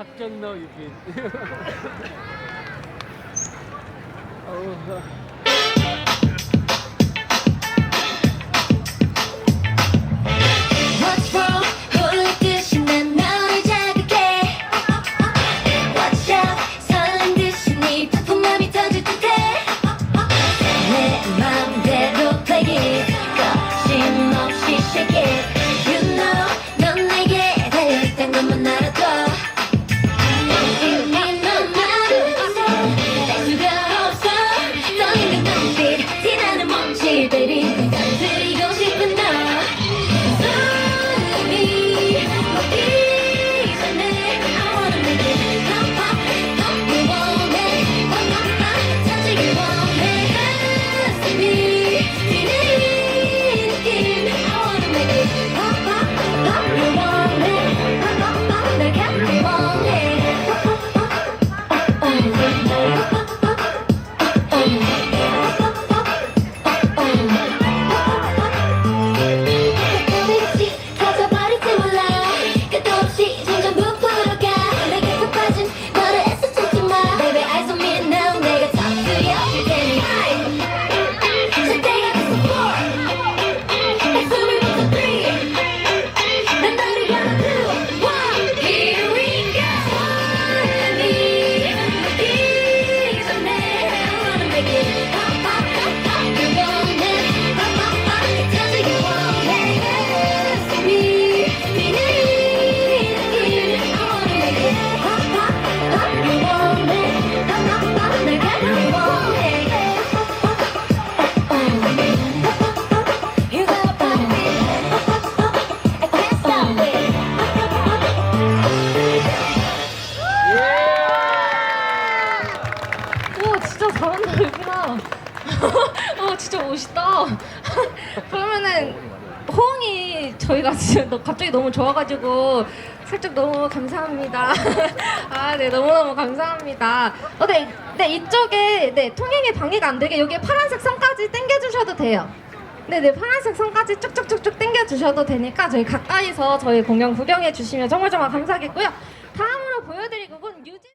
박정너 유빈. 진짜 잘한다 유빈아. 어 진짜 멋있다. 그러면은 호응이 저희가 너- 갑자기 너무 좋아가지고 살짝 너무 감사합니다. 아 네 너무 너무 감사합니다. 어, 네, 네 이쪽에 네 통행에 방해가 안 되게 여기 파란색 선까지 당겨주셔도 돼요. 네네 파란색 선까지 쭉쭉쭉쭉 당겨주셔도 되니까 저희 가까이서 저희 공연 구경해 주시면 정말 정말 감사하겠고요. 다음으로 보여드릴 곡은